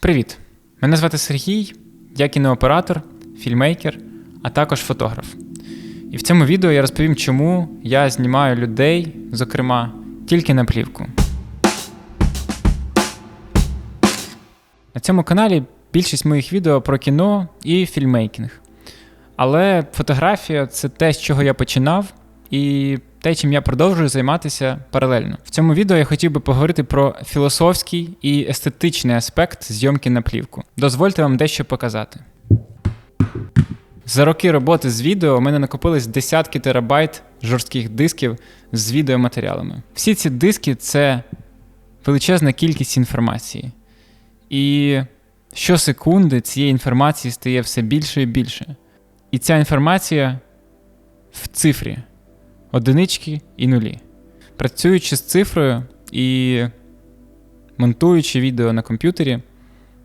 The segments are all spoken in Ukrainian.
Привіт! Мене звати Сергій, я кінооператор, фільмейкер, а також фотограф. І в цьому відео я розповім, чому я знімаю людей, зокрема, тільки на плівку. На цьому каналі більшість моїх відео про кіно і фільмейкінг. Але фотографія це те, з чого я починав, і те, чим я продовжую займатися паралельно. В цьому відео я хотів би поговорити про філософський і естетичний аспект зйомки на плівку. Дозвольте вам дещо показати. За роки роботи з відео у мене накопились десятки терабайт жорстких дисків з відеоматеріалами. Всі ці диски це величезна кількість інформації. І щосекунди цієї інформації стає все більше і більше. І ця інформація в цифрі одинички і нулі. Працюючи з цифрою і монтуючи відео на комп'ютері,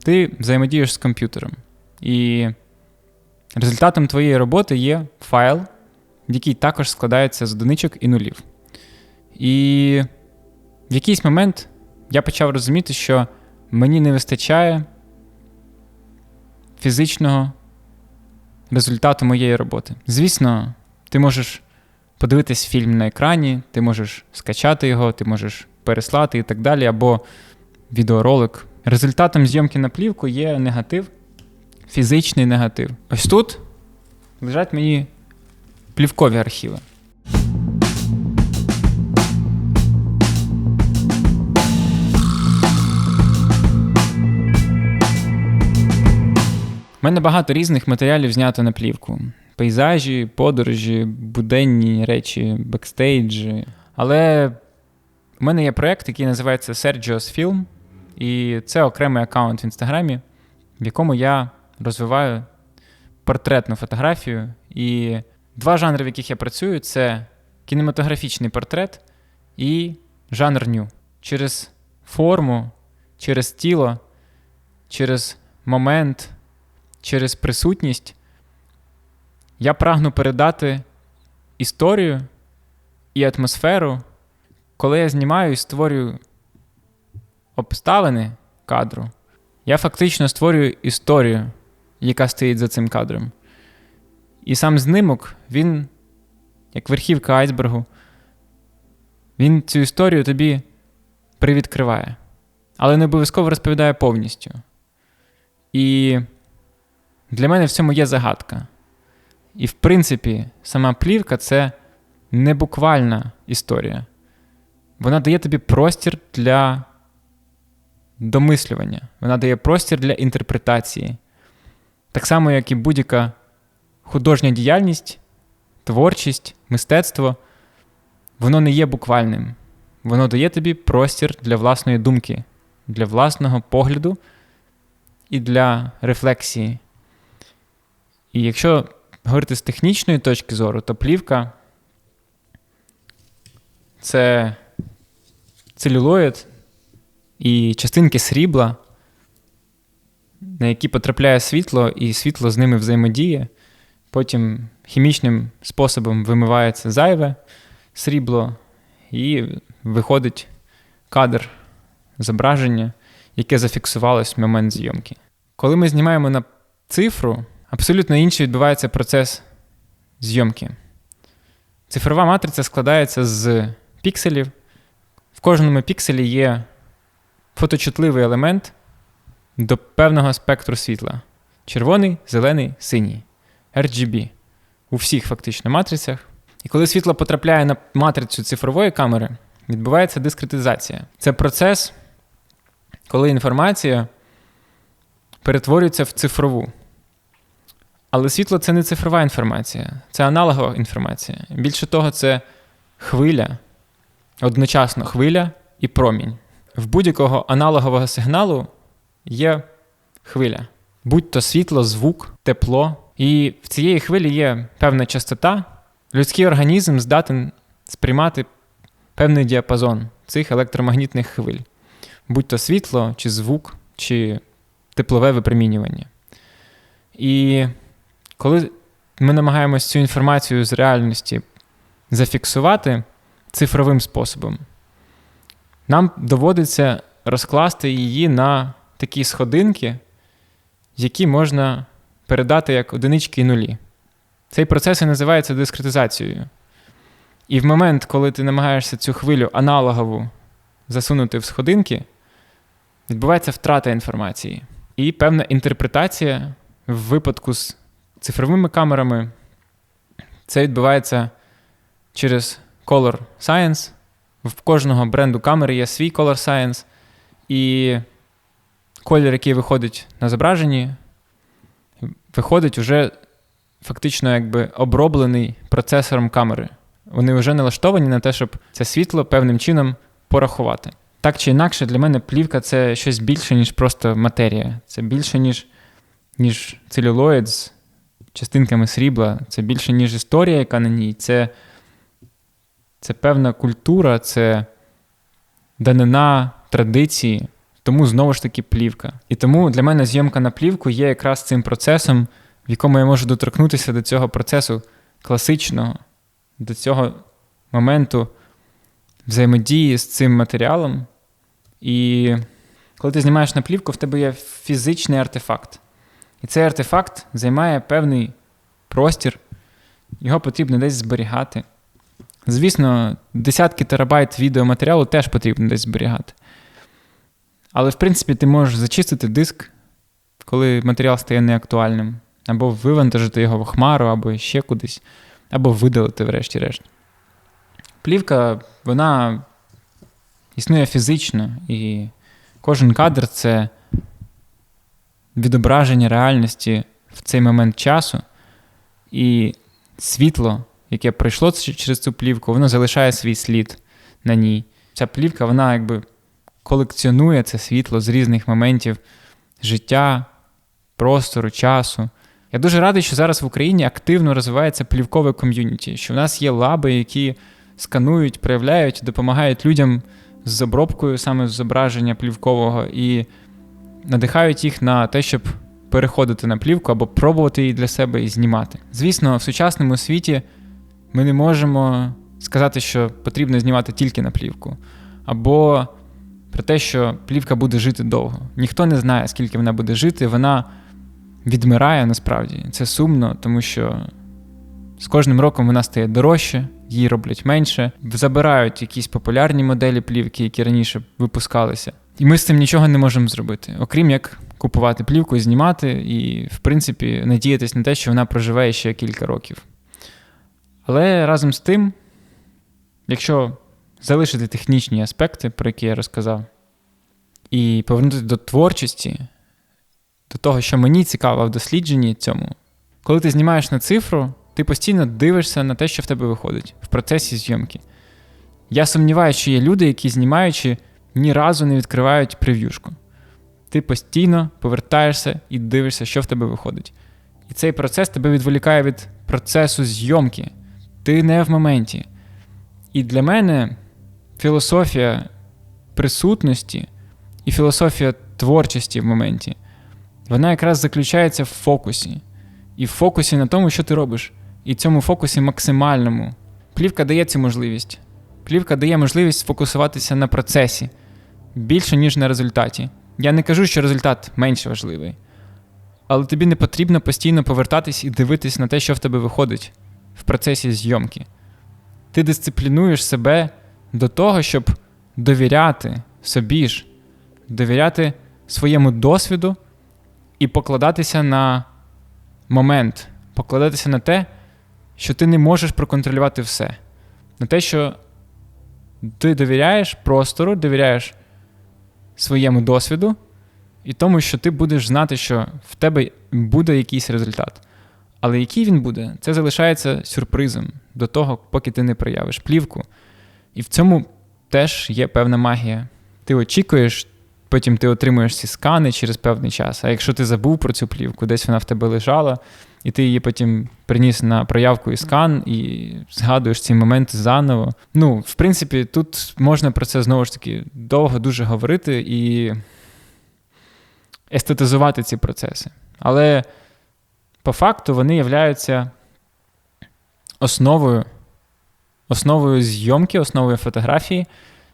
ти взаємодієш з комп'ютером. І результатом твоєї роботи є файл, який також складається з одиничок і нулів. І в якийсь момент я почав розуміти, що мені не вистачає фізичного результату моєї роботи. Звісно, ти можеш подивитись фільм на екрані, ти можеш скачати його, ти можеш переслати і так далі, або відеоролик. Результатом зйомки на плівку є негатив, фізичний негатив. Ось тут лежать мені плівкові архіви. У мене багато різних матеріалів знято на плівку: пейзажі, подорожі, буденні речі, бекстейджі. Але в мене є проєкт, який називається Sergio's Film, і це окремий аккаунт в інстаграмі, в якому я розвиваю портретну фотографію. І два жанри, в яких я працюю, це кінематографічний портрет і жанр ню. Через форму, через тіло, через момент через присутність я прагну передати історію і атмосферу, коли я знімаю і створюю обставини кадру, я фактично створюю історію, яка стоїть за цим кадром. І сам знимок, він, як верхівка айсбергу, він цю історію тобі привідкриває, але не обов'язково розповідає повністю. І для мене в цьому є загадка. І, в принципі, сама плівка це не буквальна історія. Вона дає тобі простір для домислювання, вона дає простір для інтерпретації. Так само, як і будь-яка художня діяльність, творчість, мистецтво, воно не є буквальним. Воно дає тобі простір для власної думки, для власного погляду і для рефлексії. І якщо говорити з технічної точки зору, то плівка це целюлоїд і частинки срібла, на які потрапляє світло, і світло з ними взаємодіє. Потім хімічним способом вимивається зайве срібло, і виходить кадр зображення, яке зафіксувалось в момент зйомки. Коли ми знімаємо на цифру, абсолютно інший відбувається процес зйомки. Цифрова матриця складається з пікселів. В кожному пікселі є фоточутливий елемент до певного спектру світла: червоний, зелений, синій. RGB. У всіх фактично матрицях. І коли світло потрапляє на матрицю цифрової камери, відбувається дискретизація. Це процес, коли інформація перетворюється в цифрову. Але світло це не цифрова інформація, це аналогова інформація. Більше того, це хвиля, одночасно хвиля і промінь. В будь-якого аналогового сигналу є хвиля, будь-то світло, звук, тепло. І в цієї хвилі є певна частота. Людський організм здатен сприймати певний діапазон цих електромагнітних хвиль, будь-то світло, чи звук, чи теплове випромінювання. І коли ми намагаємося цю інформацію з реальності зафіксувати цифровим способом, нам доводиться розкласти її на такі сходинки, які можна передати як одинички і нулі. Цей процес і називається дискретизацією. І в момент, коли ти намагаєшся цю хвилю аналогову засунути в сходинки, відбувається втрата інформації. І певна інтерпретація в випадку з цифровими камерами. Це відбувається через Color Science. В кожного бренду камери є свій Color Science. І колір, який виходить на зображенні, виходить уже фактично якби оброблений процесором камери. Вони вже налаштовані на те, щоб це світло певним чином порахувати. Так чи інакше, для мене плівка це щось більше, ніж просто матерія. Це більше, ніж ніж целюлоїд з частинками срібла, це більше, ніж історія, яка на ній. Це, Це певна культура, це данина традиції. Тому знову ж таки плівка. І тому для мене зйомка на плівку є якраз цим процесом, в якому я можу доторкнутися до цього процесу класичного, до цього моменту взаємодії з цим матеріалом. І коли ти знімаєш на плівку, в тебе є фізичний артефакт. І цей артефакт займає певний простір, його потрібно десь зберігати. Звісно, десятки терабайт відеоматеріалу теж потрібно десь зберігати. Але, в принципі, ти можеш зачистити диск, коли матеріал стає неактуальним, або вивантажити його в хмару, або ще кудись, або видалити, врешті-решт. Плівка, вона існує фізично, і кожен кадр це відображення реальності в цей момент часу, і світло, яке пройшло через цю плівку, воно залишає свій слід на ній. Ця плівка, вона якби колекціонує це світло з різних моментів життя, простору, часу. Я дуже радий, що зараз в Україні активно розвивається плівкове ком'юніті, що в нас є лаби, які сканують, проявляють, допомагають людям з обробкою саме зображення плівкового і надихають їх на те, щоб переходити на плівку або пробувати її для себе і знімати. Звісно, в сучасному світі ми не можемо сказати, що потрібно знімати тільки на плівку, або про те, що плівка буде жити довго. Ніхто не знає, скільки вона буде жити, вона відмирає насправді. Це сумно, тому що з кожним роком вона стає дорожче, її роблять менше, забирають якісь популярні моделі плівки, які раніше випускалися. І ми з цим нічого не можемо зробити, окрім як купувати плівку, знімати і, в принципі, надіятися на те, що вона проживе ще кілька років. Але разом з тим, якщо залишити технічні аспекти, про які я розказав, і повернутися до творчості, до того, що мені цікаво в дослідженні цьому, коли ти знімаєш на цифру, ти постійно дивишся на те, що в тебе виходить в процесі зйомки. Я сумніваюся, що є люди, які знімаючи, ні разу не відкривають прев'юшку. Ти постійно повертаєшся і дивишся, що в тебе виходить. І цей процес тебе відволікає від процесу зйомки. Ти не в моменті. І для мене філософія присутності і філософія творчості в моменті, вона якраз заключається в фокусі. І в фокусі на тому, що ти робиш. І цьому фокусі максимальному. Плівка дає цю можливість. Плівка дає можливість сфокусуватися на процесі більше, ніж на результаті. Я не кажу, що результат менш важливий. Але тобі не потрібно постійно повертатись і дивитись на те, що в тебе виходить в процесі зйомки. Ти дисциплінуєш себе до того, щоб довіряти собі ж, довіряти своєму досвіду і покладатися на момент, покладатися на те, що ти не можеш проконтролювати все. На те, що ти довіряєш простору, довіряєш своєму досвіду і тому, що ти будеш знати, що в тебе буде якийсь результат. Але який він буде, це залишається сюрпризом до того, поки ти не проявиш плівку. І в цьому теж є певна магія. Ти очікуєш, потім ти отримуєш ці скани через певний час. А якщо ти забув про цю плівку, десь вона в тебе лежала, і ти її потім приніс на проявку і скан, і згадуєш ці моменти заново. Ну, в принципі, тут можна про це знову ж таки довго дуже говорити і естетизувати ці процеси. Але по факту вони являються основою, основою зйомки, основою фотографії,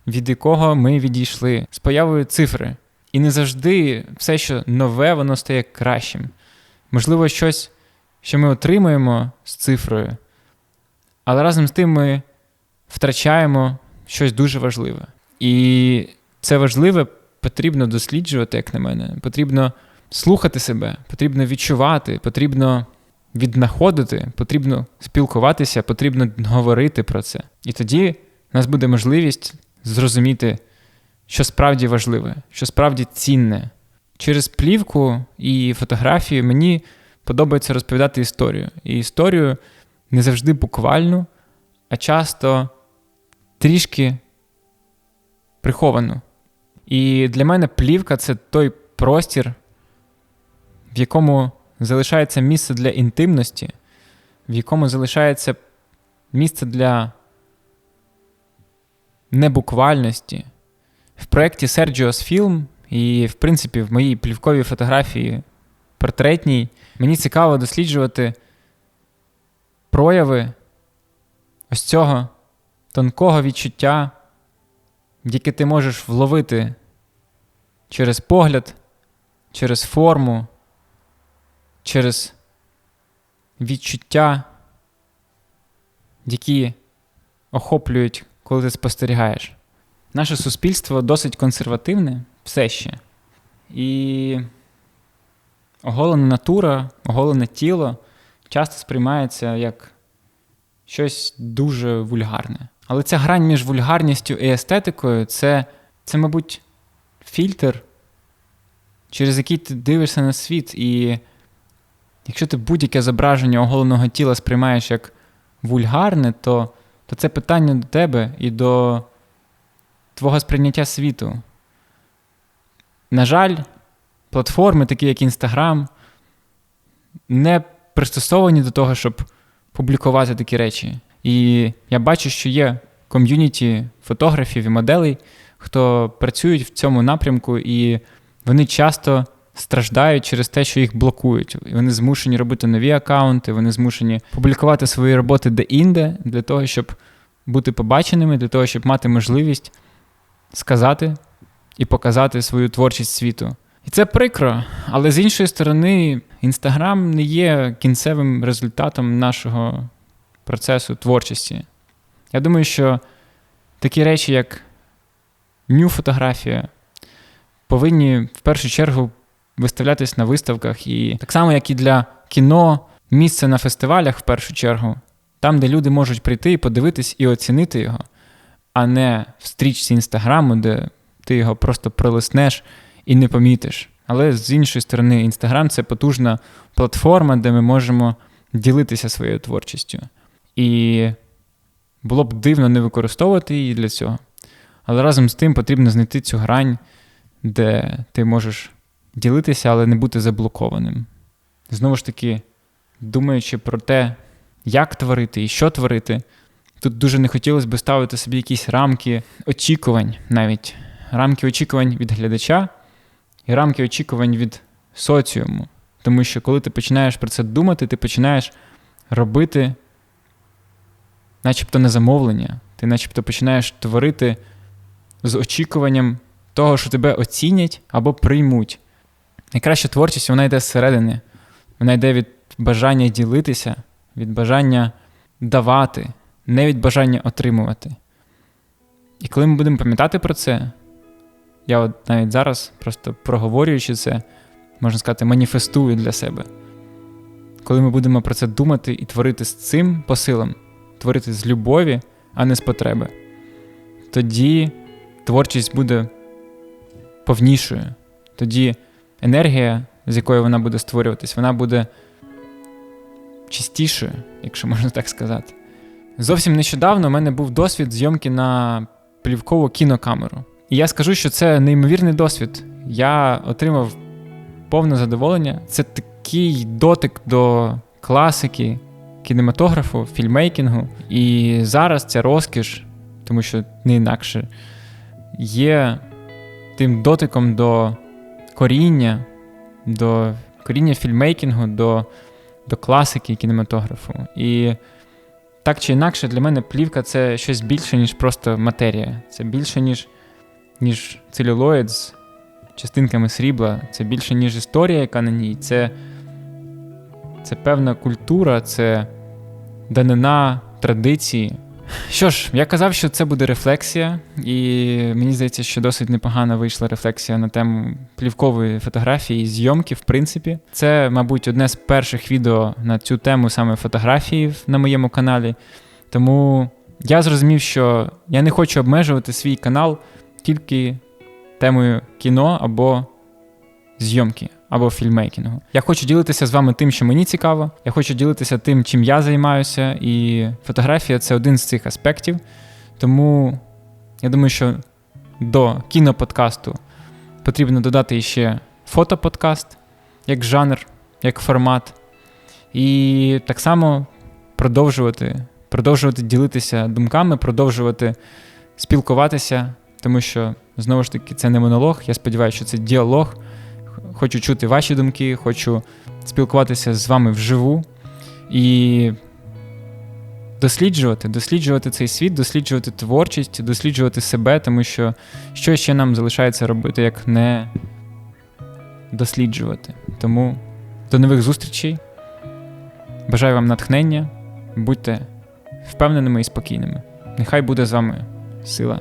від якого ми відійшли з появою цифри. І не завжди все, що нове, воно стає кращим. Можливо, щось, що ми отримуємо з цифрою, але разом з тим ми втрачаємо щось дуже важливе. І це важливе потрібно досліджувати, як на мене. Потрібно слухати себе, потрібно відчувати, потрібно віднаходити, потрібно спілкуватися, потрібно говорити про це. І тоді у нас буде можливість зрозуміти, що справді важливе, що справді цінне. Через плівку і фотографію мені подобається розповідати історію. І історію не завжди буквальну, а часто трішки приховану. І для мене плівка це той простір, в якому залишається місце для інтимності, в якому залишається місце для небуквальності. В проєкті Sergio's Film і, в принципі, в моїй плівковій фотографії портретній мені цікаво досліджувати прояви ось цього тонкого відчуття, яке ти можеш вловити через погляд, через форму, через відчуття, які охоплюють, коли ти спостерігаєш. Наше суспільство досить консервативне все ще. І оголена натура, оголене тіло часто сприймається як щось дуже вульгарне. Але ця грань між вульгарністю і естетикою це, це, мабуть, фільтр, через який ти дивишся на світ. І якщо ти будь-яке зображення оголеного тіла сприймаєш як вульгарне, то, то це питання до тебе і до твого сприйняття світу. На жаль, платформи, такі як Інстаграм, не пристосовані до того, щоб публікувати такі речі. І я бачу, що є ком'юніті фотографів і моделей, хто працюють в цьому напрямку, і вони часто страждають через те, що їх блокують. Вони змушені робити нові аккаунти, вони змушені публікувати свої роботи де-інде для того, щоб бути побаченими, для того, щоб мати можливість сказати і показати свою творчість світу. І це прикро, але з іншої сторони, Інстаграм не є кінцевим результатом нашого процесу творчості. Я думаю, що такі речі, як ню-фотографія, повинні в першу чергу виставлятись на виставках. І так само, як і для кіно, місце на фестивалях в першу чергу, там, де люди можуть прийти і подивитись і оцінити його, а не в стрічці інстаграму, де ти його просто пролиснеш і не помітиш. Але з іншої сторони, Інстаграм це потужна платформа, де ми можемо ділитися своєю творчістю. І було б дивно не використовувати її для цього. Але разом з тим потрібно знайти цю грань, де ти можеш ділитися, але не бути заблокованим. Знову ж таки, думаючи про те, як творити і що творити, тут дуже не хотілося б ставити собі якісь рамки очікувань, навіть рамки очікувань від глядача і рамки очікувань від соціуму. Тому що коли ти починаєш про це думати, ти починаєш робити начебто на замовлення. Ти начебто починаєш творити з очікуванням того, що тебе оцінять або приймуть. Найкраща творчість вона йде зсередини. Вона йде від бажання ділитися, від бажання давати, не від бажання отримувати. І коли ми будемо пам'ятати про це, я от навіть зараз, просто проговорюючи це, можна сказати, маніфестую для себе. Коли ми будемо про це думати і творити з цим посилом, творити з любові, а не з потреби, тоді творчість буде повнішою. Тоді енергія, з якою вона буде створюватись, вона буде чистішою, якщо можна так сказати. Зовсім нещодавно у мене був досвід зйомки на плівкову кінокамеру. І я скажу, що це неймовірний досвід. Я отримав повне задоволення. Це такий дотик до класики, кінематографу, фільмейкінгу. І зараз ця розкіш, тому що не інакше, є тим дотиком до коріння, до коріння фільмейкінгу, до, до класики кінематографу. І так чи інакше, для мене плівка це щось більше, ніж просто матерія. Це більше, ніж ніж целюлоїд з частинками срібла. Це більше, ніж історія, яка на ній. Це, це певна культура, це данина традиції. Що ж, я казав, що це буде рефлексія, і мені здається, що досить непогана вийшла рефлексія на тему плівкової фотографії і зйомки, в принципі. Це, мабуть, одне з перших відео на цю тему саме фотографії на моєму каналі. Тому я зрозумів, що я не хочу обмежувати свій канал тільки темою кіно або зйомки, або фільмейкінгу. Я хочу ділитися з вами тим, що мені цікаво. Я хочу ділитися тим, чим я займаюся, і фотографія це один з цих аспектів. Тому я думаю, що до кіноподкасту потрібно додати ще фотоподкаст як жанр, як формат. І так само продовжувати, продовжувати ділитися думками, продовжувати спілкуватися, тому що, знову ж таки, це не монолог. Я сподіваюся, що це діалог. Хочу чути ваші думки, хочу спілкуватися з вами вживу і досліджувати, досліджувати цей світ, досліджувати творчість, досліджувати себе, тому що що ще нам залишається робити, як не досліджувати. Тому до нових зустрічей. Бажаю вам натхнення, будьте впевненими і спокійними. Нехай буде з вами сила